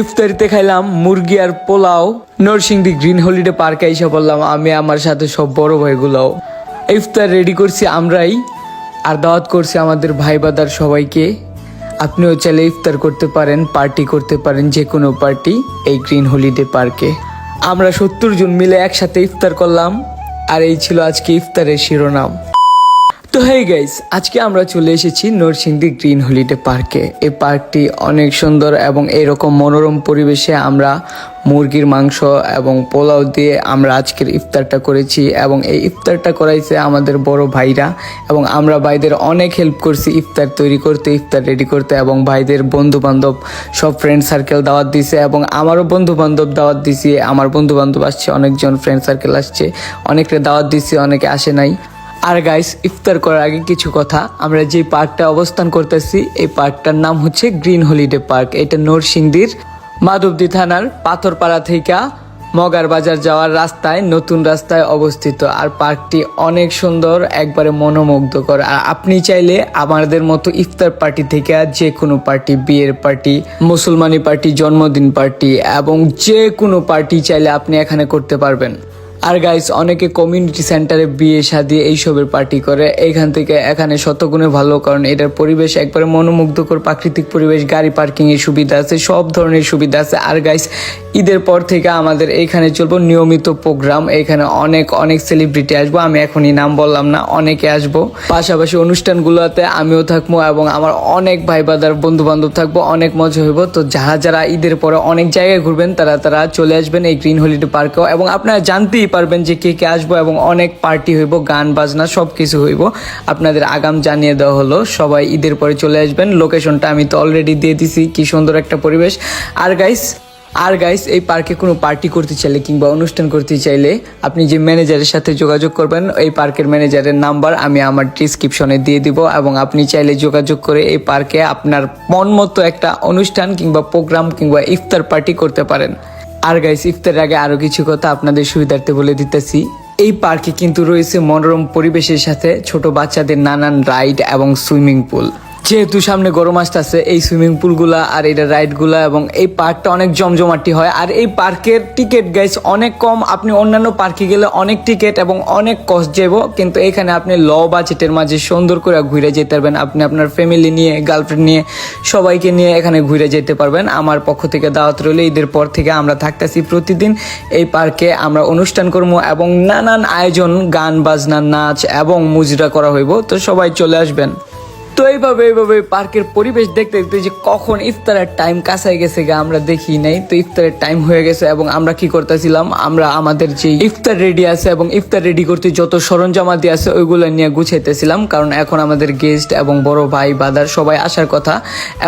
ইফতারিতে খাইলাম মুরগি আর পোলাও। নরসিংদী গ্রিন হলিডে পার্কে এসে বললাম আমি, আমার সাথে সব বড় ভাইগুলাও। ইফতার রেডি করছি আমরাই, আর দাওয়াত করছি আমাদের ভাই বাদার সবাইকে। আপনিও চাইলে ইফতার করতে পারেন পার্টি করতে পারেন, যে কোনো পার্টি এই গ্রিন হলিডে পার্কে। আমরা সত্তর জন মিলে একসাথে ইফতার করলাম, আর এই ছিল আজকে ইফতারের শিরোনাম। তো হেই গাইস আজকে আমরা চলে এসেছি নরসিংদী গ্রিন হলিডে পার্কে। এই পার্কটি অনেক সুন্দর এবং এরকম মনোরম পরিবেশে আমরা মুরগির মাংস এবং পোলাও দিয়ে আমরা আজকের ইফতারটা করেছি এবং এই ইফতারটা করাইছে আমাদের বড় ভাইরা এবং আমরা ভাইদের অনেক হেল্প করছি ইফতার তৈরি করতে, ইফতার রেডি করতে এবং ভাইদের বন্ধু বান্ধব সব ফ্রেন্ড সার্কেল দাওয়াত দিছে এবং আমারও বন্ধু বান্ধব দাওয়াত দিছি, আমার বন্ধু বান্ধব আসছে, অনেকজন ফ্রেন্ড সার্কেল আসছে অনেকে দাওয়াত দিছি, অনেকে আসে নাই। আর গাইস ইফতার করার আগে কিছু কথা। আমরা যে পার্কটা অবস্থান করতেছি, এই পার্কটার নাম হচ্ছে গ্রিন হলিডে পার্ক। এটা নরসিংদীর মাধবদী থানার পাথরপাড়া থেকে মগার বাজার যাওয়ার রাস্তায়, নতুন রাস্তায় অবস্থিত। আর পার্কটি অনেক সুন্দর, একবারে মনোমুগ্ধকর। আর আপনি চাইলে আমাদের মতো ইফতার পার্টি থেকে যে কোনো পার্টি, বিয়ের পার্টি, মুসলমানি পার্টি, জন্মদিন পার্টি এবং যে কোনো পার্টি চাইলে আপনি এখানে করতে পারবেন। আর গাইস অনেকে কমিউনিটি সেন্টারে বিয়ে, শাদি এইসবের পার্টি করে। এইখান থেকে এখানে শতগুণে ভালো, কারণ এটার পরিবেশ একবারে মনোমুগ্ধকর প্রাকৃতিক পরিবেশ, গাড়ি পার্কিং এর সুবিধা আছে, সব ধরনের সুবিধা আছে। আর গাইস ঈদের পর থেকে আমাদের এইখানে চলবো নিয়মিত প্রোগ্রাম এখানে অনেক অনেক সেলিব্রিটি আসব, আমি এখনই নাম বললাম না, অনেকে আসব। পাশাপাশি অনুষ্ঠানগুলোতে আমিও থাকব এবং আমার অনেক ভাই বাদার বন্ধু বান্ধব থাকব, অনেক মজা হইব। তো যারা যারা ঈদের পরে অনেক জায়গায় ঘুরবেন, তারা তারা চলে আসবেন এই গ্রিন হলিডে পার্কেও এবং আপনারা জানতেই পারবেন যে কে কে আসব এবং অনেক পার্টি হইব, গান, বাজনা সব কিছু হইব। আপনাদের আগাম জানিয়ে দেওয়া হলো, সবাই ঈদের পরে চলে আসবেন। লোকেশনটা আমি তো অলরেডি দিয়ে দিছি, কি সুন্দর একটা পরিবেশ। আর গাইস আর গাইস এই পার্কে কোনো পার্টি করতে চাইলে কিংবা অনুষ্ঠান করতে চাইলে আপনি যে ম্যানেজারের সাথে যোগাযোগ করবেন, এই পার্কের ম্যানেজারের নাম্বার আমি আমার ডিসক্রিপশনে দিয়ে দিব এবং আপনি চাইলে যোগাযোগ করে এই পার্কে আপনার মন মতো একটা অনুষ্ঠান কিংবা প্রোগ্রাম কিংবা ইফতার পার্টি করতে পারেন। আর গাইস ইফতারের আগে আরও কিছু কথা আপনাদের সুবিধার্থে বলে দিতেছি। এই পার্কে কিন্তু রয়েছে মনোরম পরিবেশের সাথে ছোট বাচ্চাদের নানান রাইড এবং সুইমিং পুল যেহেতু সামনে গরম আসতেছে, এই সুইমিং পুলগুলা আর এটা রাইডগুলা এবং এই পার্কটা অনেক জমজমাটি হয়। আর এই পার্কের টিকিট গাইস অনেক কম। আপনি অন্যান্য পার্কে গেলে অনেক টিকিট এবং অনেক কস্ট যাব, কিন্তু এখানে আপনি ল বাজেটের মাঝে সুন্দর করে ঘুরে যেতে পারবেন। আপনি আপনার ফ্যামিলি নিয়ে গার্লফ্রেন্ড নিয়ে, সবাইকে নিয়ে এখানে ঘুরে যেতে পারবেন। আমার পক্ষ থেকে দাওয়াত রইলে, ঈদের পর থেকে আমরা থাকতেছি প্রতিদিন। এই পার্কে আমরা অনুষ্ঠান করব এবং নানান আয়োজন, গান, বাজনা, নাচ এবং মুজরা করা হইব। তো সবাই চলে আসবেন। তো এইভাবে এইভাবে পার্কের পরিবেশ দেখতে দেখতে যে কখন ইফতারের টাইম কাছাই গেছে গা, আমরা দেখি নাই। তো ইফতারের টাইম হয়ে গেছে এবং আমরা কি করতেছিলাম? আমরা আমাদের যে ইফতার রেডি আছে এবং ইফতার রেডি করতে যত সরঞ্জামাদি আছে, ওইগুলো নিয়ে গুছাইতেছিলাম। কারণ এখন আমাদের গেস্ট এবং বড় ভাই, বাদার সবাই আসার কথা।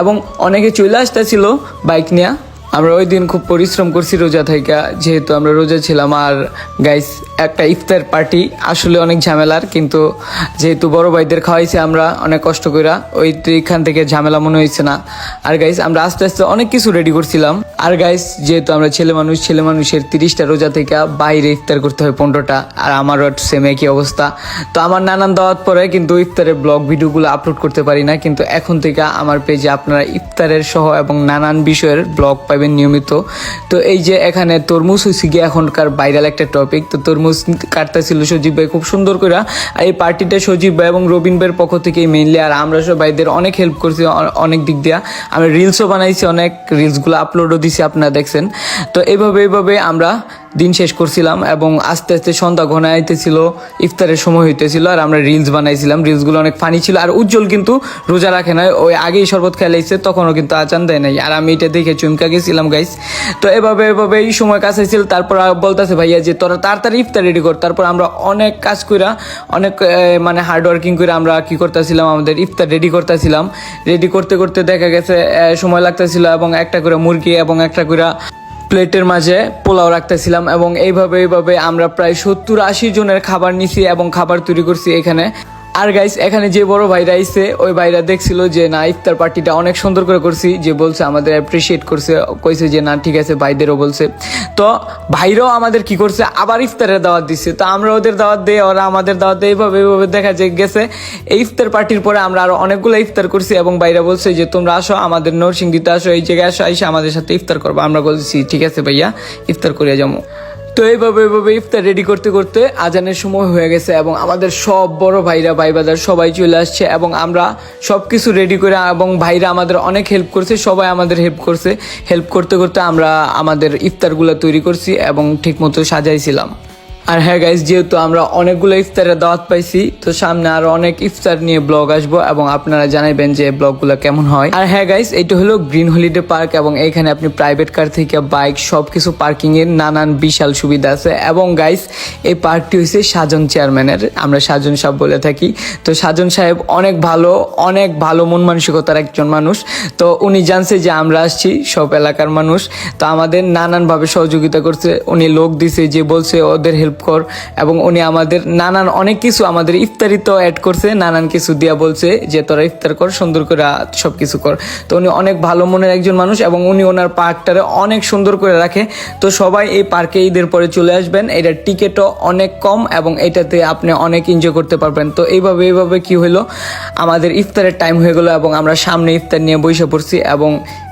এবং অনেকে চলে আসতেছিল বাইক নিয়ে। আমরা ওই দিন খুব পরিশ্রম করছি রোজা থেকে যেহেতু আমরা রোজা ছিলাম আর গাইস একটা ইফতার পার্টি, আসলে অনেক ঝামেলার, কিন্তু যেহেতু বড় ভাইদের খাওয়াইছি আমরা অনেক কষ্ট কইরা ওই এখান থেকে ঝামেলা মনে হয়েছে না। আর গাইস আমরা আস্তে আস্তে অনেক কিছু রেডি করছিলাম। আর গাইস যেহেতু আমরা ছেলে মানুষ, ছেলে মানুষের তিরিশটা রোজা থেকে বাইরে ইফতার করতে হয় পনেরোটা, আর আমারও সেম একই অবস্থা। তো আমার নানান দাওয়াত পরে কিন্তু ইফতারের ব্লগ ভিডিওগুলো আপলোড করতে পারি না, কিন্তু এখন থেকে আমার পেজে আপনারা ইফতারের সহ এবং নানান বিষয়ের ব্লগ পাবেন নিয়মিত। তো এই যে এখানে তরমুজ হয়েছে গিয়ে এখনকার ভাইরাল একটা টপিক তো তরমুজ কাটতেছিল সজীব ভাই। খুব সুন্দর করে এই পার্টিটা সজীব ভাই এবং রবিন ভাইয়ের পক্ষ থেকে মেনলি আর আমরা সব ভাইদের অনেক হেল্প করছি অনেক দিক দিয়া। আমি রিলসও বানাইছি, অনেক রিলসগুলো আপলোডও দিছি, আপনারা দেখছেন। তো এইভাবে এইভাবে আমরা দিন শেষ করছিলাম এবং আস্তে আস্তে সন্ধ্যা ঘনায় আইতেছিল ইফতারের সময় হইতেছিল আর আমরা রিলস বানাইছিলাম। রিলসগুলো অনেক ফানি ছিল আর উজ্জ্বল কিন্তু রোজা রাখে না ওই আগেই শরবত খেলাইছে তখনও কিন্তু আচান দেয় নাই। আর আমি এটা দেখে চুমকা গেছিলাম গাইস তো এভাবে এভাবে এই সময় কাছে ছিল তারপর বলতেছে ভাইয়া যে, তোরা তাড়াতাড়ি ইফতার রেডি কর। তারপর আমরা অনেক কাজ কইরা, অনেক মানে হার্ড ওয়ার্কিং করে আমরা কি করতেছিলাম? আমাদের ইফতার রেডি করতেছিলাম। রেডি করতে করতে দেখা গেছে সময় লাগতেছিল এবং একটা করে মুরগি এবং একটা করে প্লেটের মাঝে পোলাও রাখতেছিলাম এবং এইভাবে এইভাবে আমরা প্রায় সত্তর আশি জনের খাবার নিছি এবং খাবার তৈরি করছি এখানে। আর গাইস এখানে যে বড় ভাইরা আইছে, ওই ভাইরা দেখছিল যে, না, ইফতার পার্টিটা অনেক সুন্দর করে করছি। যে বলছে, আমাদের অ্যাপ্রিসিয়েট করছে। কইছে যে, না, ঠিক আছে, ভাইদেরও বলছে। তো ভাইরাও আমাদের কি করছে? আবার ইফতারের দাওয়াত দিচ্ছে তো আমরা ওদের দাওয়াত দিয়ে ওরা আমাদের দাওয়াত দিয়ে। এইভাবে এইভাবে দেখা যায়, গেছে। এই ইফতার পার্টির পরে আমরা আরও অনেকগুলো ইফতার করছি এবং ভাইরা বলছে যে, তোমরা আসো, আমাদের নরসিংদীতে আসো, এই জায়গায় আসো এসে আমাদের সাথে ইফতার করব। আমরা বলছি ঠিক আছে ভাইয়া, ইফতার করিয়া যাব তো এইভাবে এইভাবে ইফতার রেডি করতে করতে আজানের সময় হয়ে গেছে এবং আমাদের সব বড় ভাইরা ভাই বাজার সবাই চলে আসছে এবং আমরা সব কিছু রেডি করে এবং ভাইরা আমাদের অনেক হেল্প করছে, সবাই আমাদের হেল্প করছে। হেল্প করতে করতে আমরা আমাদের ইফতারগুলো তৈরি করছি এবং ঠিকমতো সাজাইছিলাম। আর হ্যাঁ গাইজ যেহেতু আমরা অনেকগুলো ইফতারের দাওয়াত পাইছি, তো সামনে আরও অনেক ইফতার নিয়ে ব্লগ আসব এবং আপনারা জানাবেন যে ব্লগগুলো কেমন হয়। আর হ্যাঁ গাইজ এটা হলো গ্রিন হলিডে পার্ক এবং এখানে আপনি প্রাইভেট কার থেকে বাইক সবকিছু পার্কিং এর নানান বিশাল সুবিধা আছে। এবং গাইজ এই পার্কটি হয়েছে সাজন চেয়ারম্যানের আমরা সাজন সাহেব বলে থাকি। তো সাজন সাহেব অনেক ভালো অনেক ভালো মন মানসিকতার একজন মানুষ। তো উনি জানছে যে আমরা আসছি, সব এলাকার মানুষ। তো আমাদের নানানভাবে সহযোগিতা করছে। উনি লোক দিছে যে বলছে ওদের হেল্প কর, এবং উনি আমাদের নানান অনেক কিছু আমাদের ইফতারি তো অ্যাড করছে, নানান কিছু দিয়া বলছে যে তোরা ইফতার কর, সুন্দর করে সব কিছু কর। তো উনি অনেক ভালো মনের একজন মানুষ, এবং উনি ওনার পার্কটারে অনেক সুন্দর করে রাখে। তো সবাই এই পার্কে ঈদের পরে চলে আসবেন, এটার টিকিটও অনেক কম, এবং এটাতে আপনি অনেক এনজয় করতে পারবেন। তো এইভাবে এইভাবে কি হলো আমাদের ইফতারের টাইম হয়ে গেলো, এবং আমরা সামনে ইফতার নিয়ে বসে পড়ছি, এবং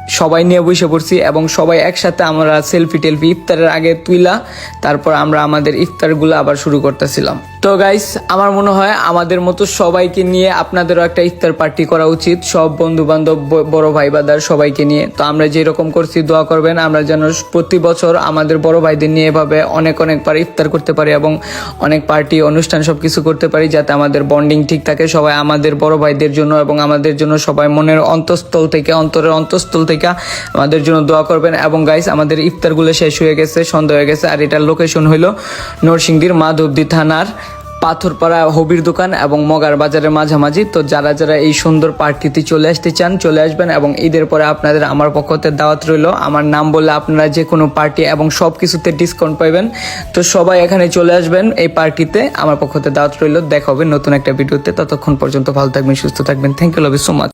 সবাই নিয়ে বসে পড়ছি এবং সবাই একসাথে আমরা সেলফি টেলফি ইফতারের আগে তুইলা, তারপর আমরা আমাদের ইফতারগুলো আবার শুরু করতেছিলাম। তো গাইস আমার মনে হয় আমাদের মতো সবাইকে নিয়ে আপনাদেরও একটা ইফতার পার্টি করা উচিত। সব বন্ধু বান্ধব বড় ভাই বাদার সবাইকে নিয়ে। তো আমরা যেরকম করছি, দোয়া করবেন, আমরা যেন প্রতি বছর আমাদের বড় ভাইদের নিয়ে এভাবে অনেক অনেকবার ইফতার করতে পারি এবং অনেক পার্টি, অনুষ্ঠান সব কিছু করতে পারি যাতে আমাদের বন্ডিং ঠিক থাকে সবাই আমাদের বড় ভাইদের জন্য এবং আমাদের জন্য সবাই মনের অন্তঃস্থল থেকে, অন্তরের অন্তঃস্থল থেকে আমাদের জন্য দোয়া করবেন। এবং গাইস আমাদের ইফতারগুলো শেষ হয়ে গেছে, সন্ধ্যা হয়ে গেছে, আর এটার লোকেশন হইল নরসিংদীর মাধবদী থানার পাথরপাড়া হবির দোকান এবং মগার বাজারের মাঝামাঝি। তো যারা যারা এই সুন্দর পার্টিতে চলে আসতে চান, চলে আসবেন এবং ঈদের পরে আপনাদের আমার পক্ষতে দাওয়াত রইল। আমার নাম বললে আপনারা যে কোনো পার্টি এবং সব কিছুতে ডিসকাউন্ট পাইবেন। তো সবাই এখানে চলে আসবেন এই পার্টিতে আমার পক্ষতে দাওয়াত রইল। দেখা হবে নতুন একটা ভিডিওতে। ততক্ষণ পর্যন্ত ভালো থাকবেন, সুস্থ থাকবেন। Thank you love you so much